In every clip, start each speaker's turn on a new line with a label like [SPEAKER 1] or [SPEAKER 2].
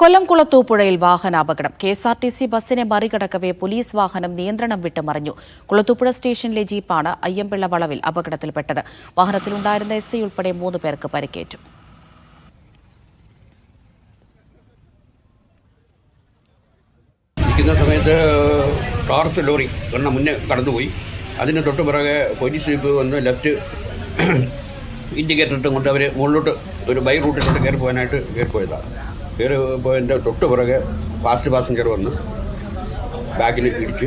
[SPEAKER 1] കൊല്ലം കുളത്തൂപ്പുഴയിൽ വാഹനാപകടം. K S R T C ബസ്സിനെ മറികടക്കവേ പോലീസ് വാഹനം നിയന്ത്രണം വിട്ട് മറിഞ്ഞു. കുളത്തൂപ്പുഴ സ്റ്റേഷനിലെ ജീപ്പാണ് അയ്യമ്പിള്ള വളവിൽ അപകടത്തിൽപ്പെട്ടത്. വാഹനത്തിലുണ്ടായിരുന്ന എസ് ഐ ഉൾപ്പെടെ മൂന്ന് പേർക്ക് പരിക്കേറ്റു.
[SPEAKER 2] ഇരിക്കുന്ന സമയത്ത് ലോറി എണ്ണ മുന്നേ കടന്നുപോയി. അതിന് തൊട്ട് പിറകെ പോലീസ് ജീപ്പ് വന്ന് ലെഫ്റ്റ് ഇൻഡിക്കേറ്റർ ഇട്ടും കൊണ്ട് അവർ മുകളിലോട്ട് ഒരു ബൈ റൂട്ടിലോട്ട് കയറി പോകാനായിട്ട് കയറി പോയതാണ് കയറി പോയതിന്റെ തൊട്ട് പിറകെ ഫാസ്റ്റ് പാസഞ്ചർ വന്ന് ബാക്കിൽ ഇടിച്ച്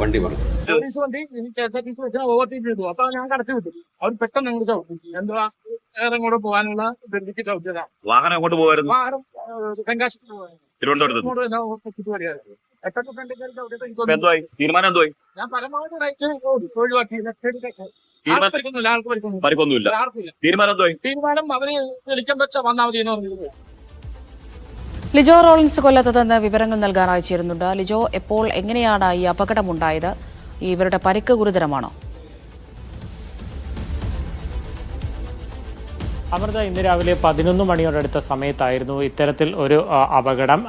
[SPEAKER 2] വണ്ടി പറഞ്ഞു
[SPEAKER 3] പോലീസ് വണ്ടി K S R T C ബസ്സിനെ ഓവർടേക്ക് ചെയ്തു. അപ്പൊ ഞാൻ കടത്തി വിട്ടു. അവർ പെട്ടെന്ന് അങ്ങോട്ട് ചവിട്ടി. എന്തുവാ? വേറെ കൂടെ പോകാനുള്ള ചവിട്ടിയതാണ്.
[SPEAKER 4] വാഹനം അങ്ങോട്ട് പോകായിരുന്നു
[SPEAKER 3] വാഹനം
[SPEAKER 4] തിരുവനന്തപുരത്ത്
[SPEAKER 3] ഓപ്പോസിറ്റ് വരികയായിരുന്നു
[SPEAKER 4] തീരുമാനം എന്തോ
[SPEAKER 3] ഞാൻ പരമാവധി റൈറ്റ് ഒഴിവാക്കി.
[SPEAKER 4] തീരുമാനം-
[SPEAKER 3] ആർക്ക് പരിക്കൊന്നുമില്ല അവർ വിളിക്കാൻ വെച്ച വന്നാൽ മതി എന്ന്
[SPEAKER 1] ലിജോ റോളിൻസ് കൊല്ലത്തതെന്ന് വിവരങ്ങൾ നൽകാൻ അയച്ചിരുന്നുണ്ട്. ലിജോ എപ്പോൾ എങ്ങനെയാണ് ഈ അപകടമുണ്ടായത്? ഇവരുടെ പരിക്ക് ഗുരുതരമാണോ?
[SPEAKER 5] അമൃത ഇന്ന് രാവിലെ പതിനൊന്ന് മണിയോടടുത്ത സമയത്തായിരുന്നു ഇത്തരത്തിൽ ഒരു അപകടം.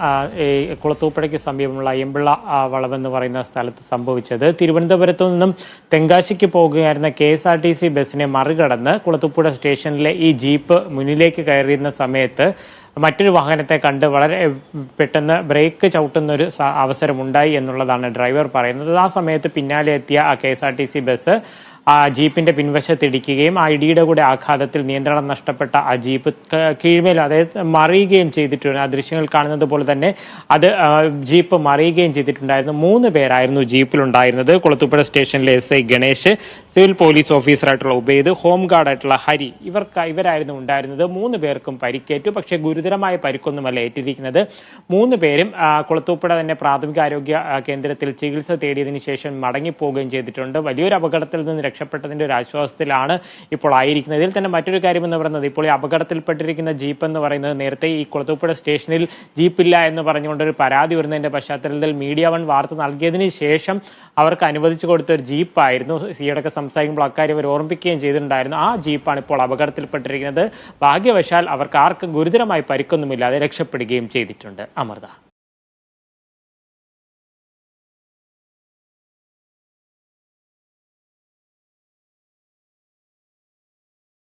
[SPEAKER 5] കുളത്തൂപ്പുഴയ്ക്ക് സമീപമുള്ള അയ്യമ്പിള്ള വളവെന്ന് പറയുന്ന സ്ഥലത്ത് സംഭവിച്ചത്. തിരുവനന്തപുരത്തു നിന്നും തെങ്കാശിക്ക് പോകുകയായിരുന്ന K S R T C ബസ്സിനെ മറികടന്ന് കുളത്തൂപ്പുഴ സ്റ്റേഷനിലെ ഈ ജീപ്പ് മുന്നിലേക്ക് കയറിയിരുന്ന സമയത്ത് മറ്റൊരു വാഹനത്തെ കണ്ട് വളരെ പെട്ടെന്ന് ബ്രേക്ക് ചവിട്ടുന്ന ഒരു അവസരമുണ്ടായി എന്നുള്ളതാണ് ഡ്രൈവർ പറയുന്നത്. ആ സമയത്ത് പിന്നാലെ എത്തിയ ആ K S R T C bus ആ ജീപ്പിന്റെ പിൻവശത്ത് ഇടിക്കുകയും ആ ഇടിയുടെ കൂടെ ആഘാതത്തിൽ നിയന്ത്രണം നഷ്ടപ്പെട്ട ആ ജീപ്പ് കീഴ്മേൽ അതായത് മറിയുകയും ചെയ്തിട്ടുണ്ട്. ആ ദൃശ്യങ്ങൾ കാണുന്നത് പോലെ തന്നെ അത് ജീപ്പ് മറിയുകയും ചെയ്തിട്ടുണ്ടായിരുന്നു. മൂന്ന് പേരായിരുന്നു ജീപ്പിലുണ്ടായിരുന്നത്. കുളത്തൂപ്പുഴ സ്റ്റേഷനിലെ S I Ganesh civil police ഓഫീസറായിട്ടുള്ള Ubaid home ഗാർഡായിട്ടുള്ള ഹരി ഇവർക്ക് ഇവരായിരുന്നു ഉണ്ടായിരുന്നത്. മൂന്ന് പേർക്കും പരിക്കേറ്റു. പക്ഷേ ഗുരുതരമായ പരിക്കൊന്നുമല്ല ഏറ്റിരിക്കുന്നത്. മൂന്ന് പേരും കുളത്തൂപ്പുഴ തന്നെ പ്രാഥമിക ആരോഗ്യ കേന്ദ്രത്തിൽ ചികിത്സ തേടിയതിനു ശേഷം മടങ്ങിപ്പോവുകയും ചെയ്തിട്ടുണ്ട്. വലിയൊരു അപകടത്തിൽ നിന്ന് രക്ഷപ്പെട്ടതിന്റെ ഒരു ആശ്വാസത്തിലാണ് ഇപ്പോൾ ആയിരിക്കുന്നത്. ഇതിൽ തന്നെ മറ്റൊരു കാര്യം എന്ന് പറയുന്നത് ഇപ്പോൾ ഈ അപകടത്തിൽപ്പെട്ടിരിക്കുന്ന ജീപ്പ് എന്ന് പറയുന്നത് നേരത്തെ ഈ കുളത്തൂപ്പുഴ സ്റ്റേഷനിൽ ജീപ്പില്ല എന്ന് പറഞ്ഞുകൊണ്ട് ഒരു പരാതി വരുന്നതിന്റെ പശ്ചാത്തലത്തിൽ മീഡിയ വൺ വാർത്ത നൽകിയതിന് ശേഷം അവർക്ക് അനുവദിച്ചു കൊടുത്ത ഒരു ജീപ്പായിരുന്നു. സിയോടൊക്കെ സംസാരിക്കുമ്പോൾ അക്കാര്യം അവർ ഓർമ്മിപ്പിക്കുകയും ചെയ്തിട്ടുണ്ടായിരുന്നു. ആ ജീപ്പാണ് ഇപ്പോൾ അപകടത്തിൽപ്പെട്ടിരിക്കുന്നത്. ഭാഗ്യവശാൽ അവർക്ക് ആർക്കും ഗുരുതരമായി പരിക്കൊന്നുമില്ലാതെ രക്ഷപ്പെടുകയും ചെയ്തിട്ടുണ്ട്. അമൃത.